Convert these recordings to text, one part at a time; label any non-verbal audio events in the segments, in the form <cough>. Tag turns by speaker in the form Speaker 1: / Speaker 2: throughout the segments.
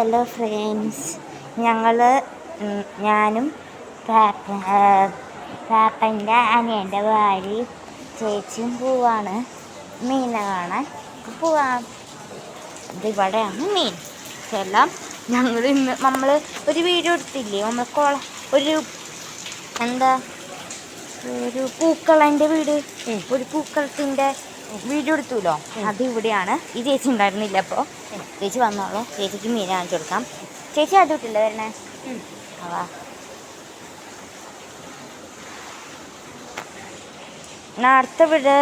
Speaker 1: Hello friends ഞങ്ങൾ ഞാനും പാപ്പന്റെ അനിയന്റെ ഭാര്യ ചേച്ചിയും പോവാണ്. മീനെ കാണാൻ. പോവാം. ഇതിവിടെയാണ് മീൻ. എല്ലാം ഞങ്ങൾ ഇന്ന് നമ്മൾ ഒരു വീഡിയോ എടുത്തില്ലേ? നമ്മൾ കോള ഒരു എന്താ? ഒരു പൂക്കളന്റെ വീട്. ഒരു പൂക്കളത്തിന്റെ വീഡിയോ എടുത്തുല്ലോ അത് ഇവിടെയാണ്. ഈ ചേച്ചി ഉണ്ടായിരുന്നില്ല അപ്പോൾ ചേച്ചി വന്നോളൂ. ചേച്ചിക്ക് മീൻ കാണിച്ചു കൊടുക്കാം. ചേച്ചി അത് വിട്ടില്ല വരണേ? അവാ നേരത്തെ ഇവിടെ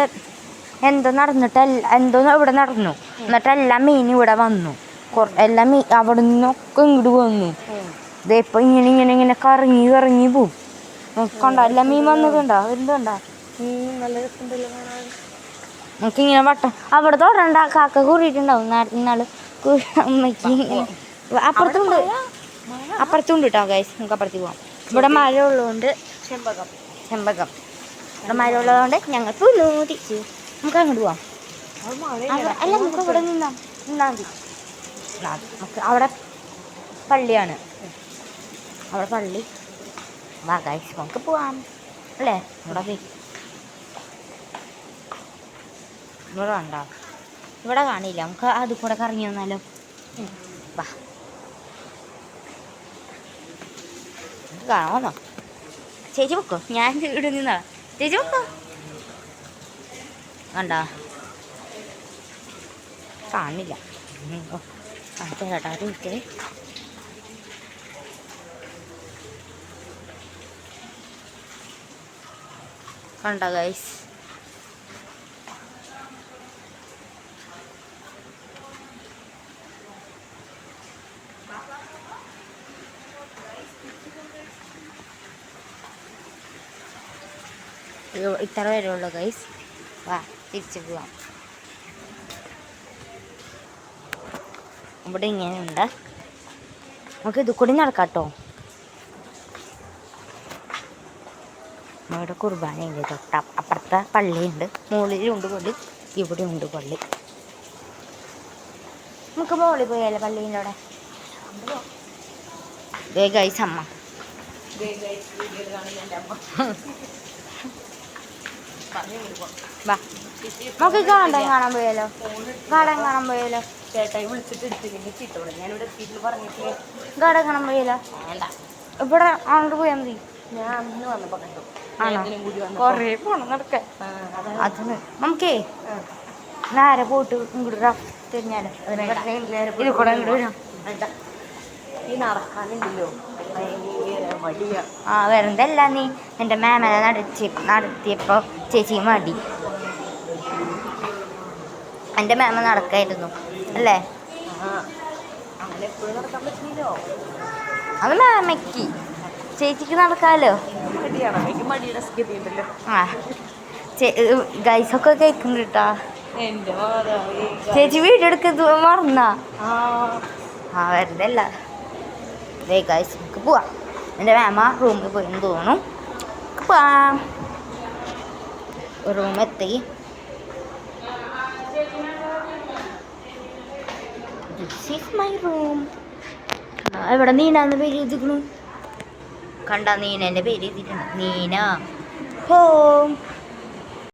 Speaker 1: എന്തോ നടന്നിട്ട് എന്തോ ഇവിടെ നടന്നു. എന്നിട്ട് എല്ലാ മീനും ഇവിടെ വന്നു. എല്ലാം മീൻ അവിടെ നിന്നൊക്കെ ഇങ്ങോട്ട് വന്നു ഇപ്പൊ ഇങ്ങനെ ഇങ്ങനെ ഇങ്ങനെ കറങ്ങി കറങ്ങി പോവും. കണ്ടോ എല്ലാ മീൻ വന്നതുണ്ടോ എന്തുണ്ടോ
Speaker 2: നല്ല രസമുണ്ടല്ലോ കാണാൻ.
Speaker 1: നമുക്ക് ഇങ്ങനെ വട്ടം അവിടെ തൊടണ്ട കാക്ക കൂറിയിട്ടുണ്ടാവും നാൾ അമ്മയ്ക്ക് ഇങ്ങനെ അപ്പുറത്തുണ്ട്. അപ്പുറത്തുണ്ട് കേട്ടോ ഗൈസ് നമുക്ക് അപ്പുറത്തേക്ക് പോവാം. ഇവിടെ മഴ ഉള്ളതുകൊണ്ട്
Speaker 2: ചെമ്പകം.
Speaker 1: ചെമ്പകം. ഇവിടെ മഴ ഉള്ളതുകൊണ്ട് ഞങ്ങൾ പോന്നു തിരിച്ചു നമുക്ക് അങ്ങോട്ട് പോവാം. അല്ല നമുക്ക് ഇവിടെ നിന്നാം നിന്നാ മതി. നമുക്ക് അവിടെ പള്ളിയാണ്. അവിടെ പള്ളി. വാ ഗൈസ് നമുക്ക് പോവാം. അല്ലേ? അവിടെ പോയി. ഇവിടെ കണ്ടോ ഇവിടെ കാണില്ല. നമുക്ക് അത് കൂടെ കറങ്ങി വന്നാലോ? വാ. കാണാമോ ചേച്ചി വെക്കോ ഞാൻ ഇവിടെ നിന്നാ ചേച്ചി വെക്കോ കണ്ടോ? കാണില്ല കണ്ടോ ഗൈസ് ഇത്ര വരുള്ളൂ ഗൈസ് വാ തിരിച്ചു പോവാം. ഇവിടെ ഇങ്ങനെയുണ്ട്. നമുക്ക് ഇത് കൂടി നടക്കാട്ടോ. കേട്ടോ ഇവിടെ കുർബാനയുണ്ട് തൊട്ട അപ്പുറത്തെ പള്ളിയുണ്ട്. മുകളിലുണ്ട് പള്ളി ഇവിടെ ഉണ്ട് പള്ളി. നമുക്ക് മുകളിൽ പോയാലോ പള്ളീന്റെ അവിടെ ഗൈസ് അമ്മ. <laughs> വാ. നമുക്ക് ഗാർഡൻ കാണാൻ പോയാലോ? ഗാർഡൻ കാണാൻ പോയാലോ?
Speaker 2: ചേട്ടായി വിളിച്ചിട്ട് എടുത്തില്ലെങ്കിൽ ചീത്ത പറയും ഞാനിവിടെ എത്തിയിട്ട് പറഞ്ഞിട്ട്
Speaker 1: ഗാർഡൻ കാണാൻ പോയാലോ?
Speaker 2: വേണ്ട.
Speaker 1: ഇവിടെ അങ്ങോട്ട് പോയാൽ മതി.
Speaker 2: ഞാൻ അന്ന് കണ്ടു.
Speaker 1: ആണോ? കുറേ പോണം നടക്കാൻ.
Speaker 2: അതാണ്.
Speaker 1: അത് നമുക്കേ നേരെ പോയിട്ട് ഇങ്ങോട്ട് തിരിഞ്ഞാലോ? ഇത് കൂടെ ഇങ്ങോട്ട് വരാം.
Speaker 2: ഈ നടക്കാനുണ്ടല്ലോ ഭയങ്കര മടിയാ.
Speaker 1: ആ വെറുതല്ല നീ. എന്റെ മാമനെ നടത്തി നടത്തിയപ്പോൾ ചേച്ചി മടി. എന്റെ മാമ നടക്കായിരുന്നു അല്ലേ? അത് മാമയ്ക്ക് ചേച്ചിക്ക് നടക്കാമല്ലോ ആ. ഗൈസൊക്കെ കേൾക്കുന്നുണ്ട് കേട്ടാ. ചേച്ചി വീഡിയോ എടുക്കുന്നത് മറന്നാ.
Speaker 2: ആ.
Speaker 1: ആ വെറുതെ അല്ല ഗൈസ് നമുക്ക് പോവാം. എന്റെ മാമ റൂമിൽ പോയെന്ന് തോന്നുന്നു. റൂമെത്തി ദിസ് മൈ റൂം എവിടെ നീനാന്ന് പേര് എഴുതിക്കണു? കണ്ട നീനന്റെ പേര് എഴുതിയിട്ടുണ്ട്. നീന. ഹോം.